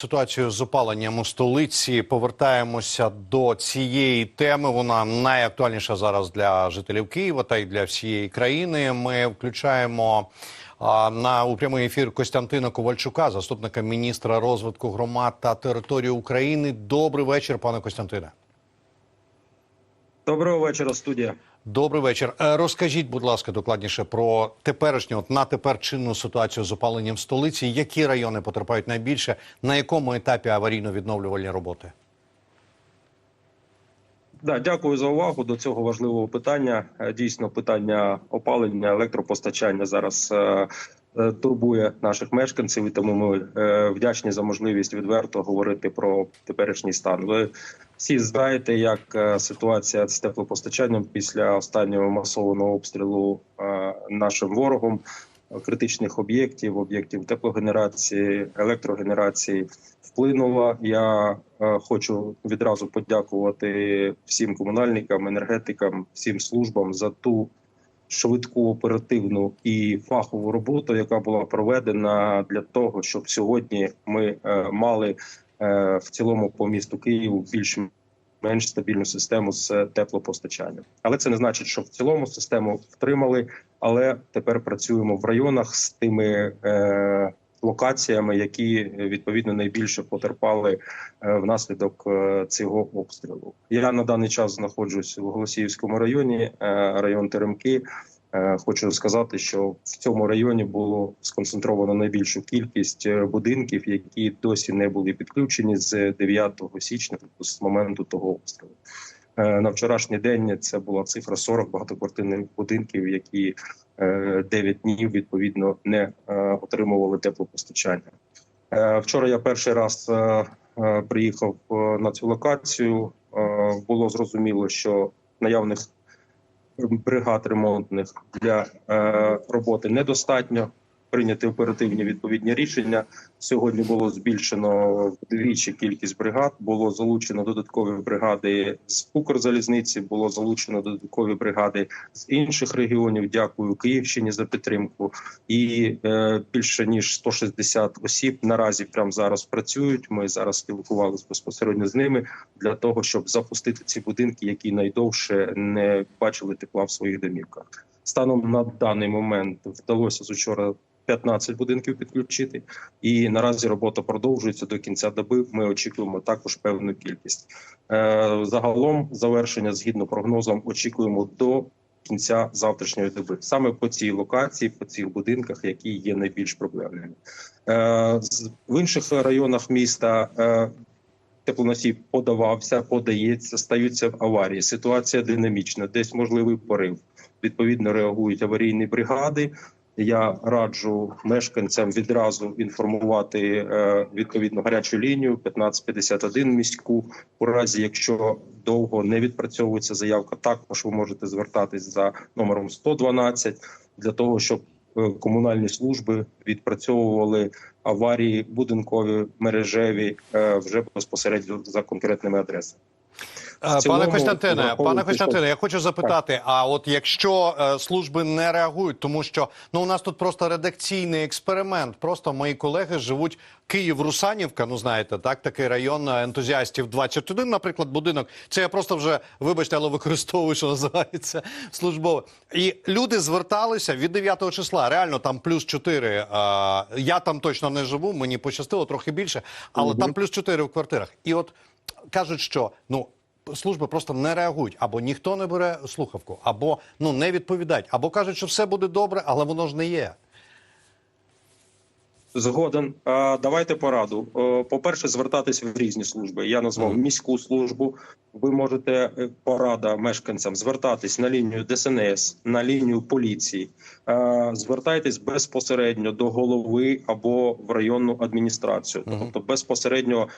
Ситуацію з опаленням у столиці повертаємося до цієї теми. Вона найактуальніша зараз для жителів Києва та й для всієї країни. Ми включаємо а, на у прямий ефір Костянтина Ковальчука, заступника міністра розвитку громад та території України. Добрий вечір, пане Костянтине. Доброго вечора, студія. Добрий вечір. Е, Розкажіть, будь ласка, докладніше про теперішню от на тепер чинну ситуацію з опаленням в столиці. Які райони потерпають найбільше? На якому етапі аварійно-відновлювальні роботи? Да, дякую за увагу до цього важливого питання. Е, Дійсно, питання опалення, електропостачання зараз е, е, турбує наших мешканців, і тому ми е, вдячні за можливість відверто говорити про теперішній стан. Ви всі знаєте, як е, ситуація з теплопостачанням після останнього масованого обстрілу е, нашим ворогом. Критичних об'єктів, об'єктів теплогенерації, електрогенерації вплинула. Я е, хочу відразу подякувати всім комунальникам, енергетикам, всім службам за ту швидку, оперативну і фахову роботу, яка була проведена для того, щоб сьогодні ми мали в цілому по місту Києву більш менш стабільну систему з теплопостачанням. Але це не значить, що в цілому систему втримали. Але тепер працюємо в районах з тими е, локаціями, які е, відповідно найбільше потерпали е, внаслідок е, цього обстрілу. Я на даний час знаходжусь в Голосіївському районі, е, район Теремки. Е, Хочу сказати, що в цьому районі було сконцентровано найбільшу кількість е, будинків, які досі не були підключені з 9 січня, тобто з моменту того обстрілу. Е, На вчорашній день це була цифра 40 багатоквартирних будинків, які е, 9 днів відповідно не отримували теплопостачання. Вчора я перший раз приїхав на цю локацію. Було зрозуміло, що наявних бригад ремонтних для е, роботи недостатньо. Прийняти оперативні відповідні рішення. Сьогодні було збільшено вдвічі кількість бригад. Було залучено додаткові бригади з Укрзалізниці. Було залучено додаткові бригади з інших регіонів. Дякую Київщині за підтримку. І е, більше ніж 160 осіб наразі прямо зараз працюють. Ми зараз спілкувалися безпосередньо з ними для того, щоб запустити ці будинки, які найдовше не бачили тепла в своїх домівках. Станом на даний момент вдалося з учора 15 будинків підключити, і наразі робота продовжується до кінця доби. Ми очікуємо також певну кількість. Е, загалом завершення згідно прогнозам очікуємо до кінця завтрашньої доби, саме по цій локації, по цих будинках, які є найбільш проблемними. Е, в інших районах міста. Е, Теплоносій подавався, подається, стаються аварії. Ситуація динамічна, десь можливий порив. Відповідно реагують аварійні бригади. Я раджу мешканцям відразу інформувати е, відповідно гарячу лінію 1551 міську. У разі, якщо довго не відпрацьовується заявка, також ви можете звертатись за номером 112 для того, щоб е, комунальні служби відпрацьовували аварії будинкові мережеві е, вже безпосередньо за конкретними адресами. Е, Пане Костянтине, пане Костянтине, я хочу запитати: а от якщо е, служби не реагують, тому що ну у нас тут просто редакційний експеримент. Просто мої колеги живуть Київ, Русанівка. Ну знаєте, так такий район е, ентузіастів 21, наприклад, будинок. Це я просто вже вибачте, але використовую, що називається службове. І люди зверталися від 9 числа. Реально там плюс 4. Е, я там точно не живу. Мені пощастило трохи більше, але там плюс 4 в квартирах. І от кажуть, що ну служби просто не реагують, або ніхто не бере слухавку, або ну не відповідають, або кажуть, що все буде добре, але воно ж не є. Згоден. Давайте пораду. Е, По-перше, звертатись в різні служби. Я назвав міську службу. Ви можете е, порада мешканцям звертатись на лінію ДСНС, на лінію поліції. Е, Звертайтесь безпосередньо до голови або в районну адміністрацію, тобто безпосередньо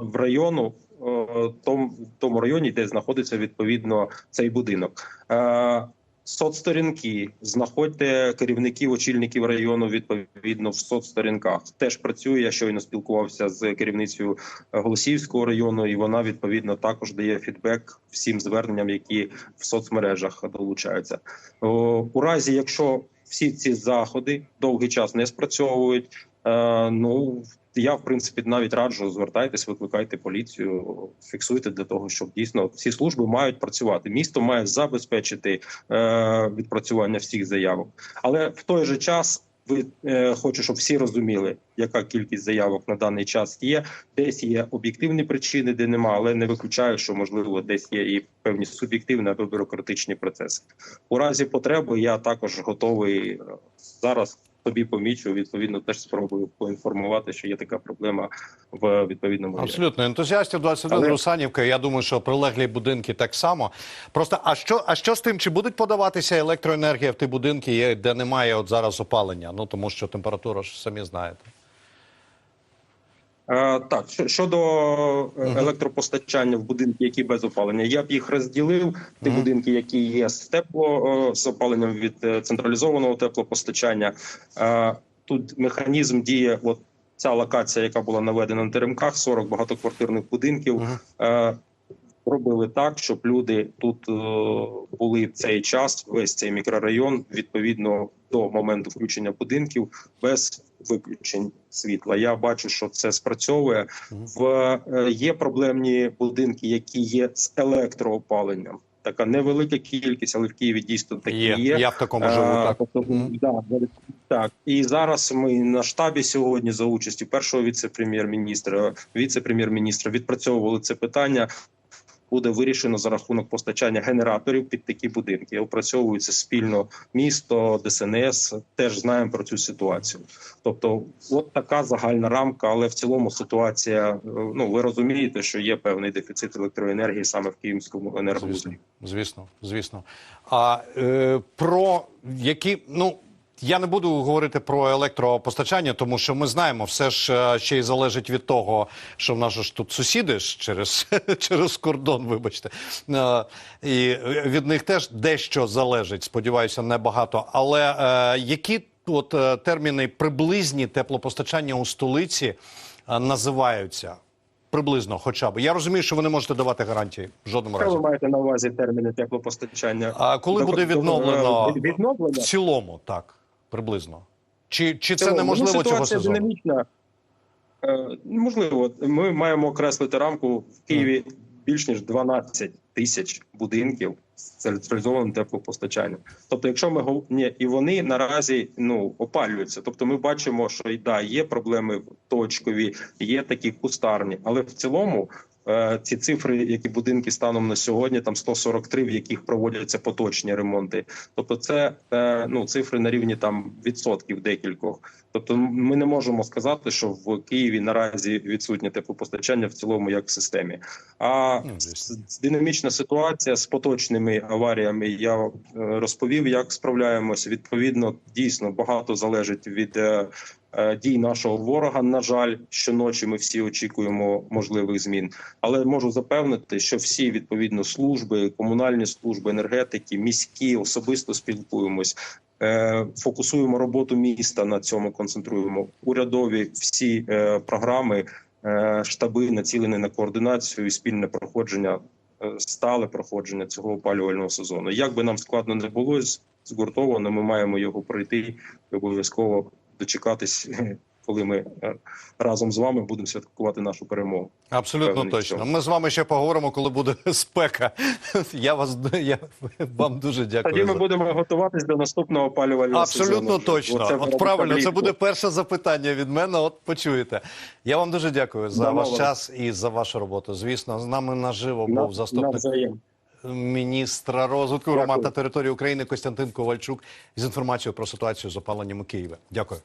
в району, е, том- тому районі, де знаходиться відповідно цей будинок. Е, Соцсторінки знаходьте керівників, очільників району відповідно в соцсторінках. Теж працює. Я щойно спілкувався з керівницею Голосіївського району, і вона відповідно також дає фідбек всім зверненням, які в соцмережах долучаються. У разі, якщо всі ці заходи довгий час не спрацьовують, е, ну я в принципі навіть раджу звертайтесь, викликайте поліцію, фіксуйте для того, щоб дійсно всі служби мають працювати. Місто має забезпечити е, відпрацювання всіх заявок, але в той же час. Ви е, хочу, щоб всі розуміли, яка кількість заявок на даний час є. Десь є об'єктивні причини, де нема, але не виключаю, що можливо десь є і певні суб'єктивні або бюрократичні процеси. У разі потреби я також готовий е, зараз. Тобі помічу, відповідно, теж спробую поінформувати, що є така проблема в відповідному районі. Абсолютно, ентузіастів 21 Але- Русанівка. Я думаю, що прилеглі будинки так само. Просто а що, а що з тим? Чи будуть подаватися електроенергія в ті будинки, де немає от зараз опалення? Ну тому що температура ж самі знаєте. Е, так, що- щодо е, електропостачання в будинки, які без опалення, я б їх розділив. Ті будинки, які є з тепло е, з опаленням від централізованого теплопостачання. Тут механізм діє. От ця локація, яка була наведена на теремках, 40 багатоквартирних будинків. Робили так, щоб люди тут були в цей час, весь цей мікрорайон, відповідно до моменту включення будинків, без виключень світла. Я бачу, що це спрацьовує. В е, є проблемні будинки, які є з електроопаленням. Така невелика кількість, але в Києві дійсно такі Є. є. Я в такому живу. Так тобто, Мгм. да, так. І зараз ми на штабі сьогодні за участі першого віце-прем'єр-міністра, віце-прем'єр-міністра відпрацьовували це питання. Буде вирішено за рахунок постачання генераторів під такі будинки. Опрацьовується спільно місто, ДСНС. Теж знаємо про цю ситуацію. Тобто, от така загальна рамка, але в цілому ситуація. е, Ну ви розумієте, що є певний дефіцит електроенергії саме в київському звісно, звісно, звісно. А е, про які ну. Я не буду говорити про електропостачання, тому що ми знаємо, все ж е, ще й залежить від того, що в нас ж тут сусіди ж через, через кордон, вибачте. Е, І від них теж дещо залежить, сподіваюся, небагато. Але е, які от терміни приблизні теплопостачання у столиці називаються? Приблизно, хоча б. Я розумію, що ви не можете давати гарантії в жодному разі. ви маєте на увазі терміни теплопостачання? А коли До- буде відновлено відновлення? в цілому, так приблизно. Чи, чи це цілому. неможливо ну, цього сезону? динамічна. Е, можливо, ми маємо окреслити рамку в Києві більш ніж 12 тисяч будинків з централізованим теплопостачанням. Тобто, якщо ми ні, і вони наразі ну опалюються. Тобто, ми бачимо, що і да, є проблеми точкові, є такі кустарні, але в цілому. Е, Ці цифри, які будинки станом на сьогодні, там 143, в яких проводяться поточні ремонти. Тобто, це е, ну цифри на рівні там відсотків декількох. Тобто, ми не можемо сказати, що в Києві наразі відсутнє теплопостачання в цілому як в системі. А Ну, динамічна ситуація з поточними аваріями. Я е, розповів, як справляємося. Відповідно, дійсно багато залежить від. Е, Дій нашого ворога, на жаль, щоночі ми всі очікуємо можливих змін. Але можу запевнити, що всі відповідно служби, комунальні служби, енергетики, міські особисто спілкуємось. Е, Фокусуємо роботу міста на цьому, концентруємо урядові всі е, програми, штаби націлені на координацію і спільне проходження, стале проходження цього опалювального сезону. Як би нам складно не було згуртовано, ми маємо його пройти обов'язково дочекатись, коли ми е, разом з вами будемо святкувати нашу перемогу. Абсолютно Певний точно. цьому. Ми з вами ще поговоримо, коли буде спека. Я вас я вам дуже дякую. Тоді ми за- будемо готуватись до наступного опалювального. Абсолютно вже. точно. Оце От правильно, це буде перше запитання від мене. От почуєте. Я вам дуже дякую за Домовились. ваш час і за вашу роботу. Звісно, з нами наживо На- був заступник навзаєм. Міністра розвитку Дякую. громад та території України Костянтин Ковальчук з інформацією про ситуацію з опаленням у Києві. Дякую.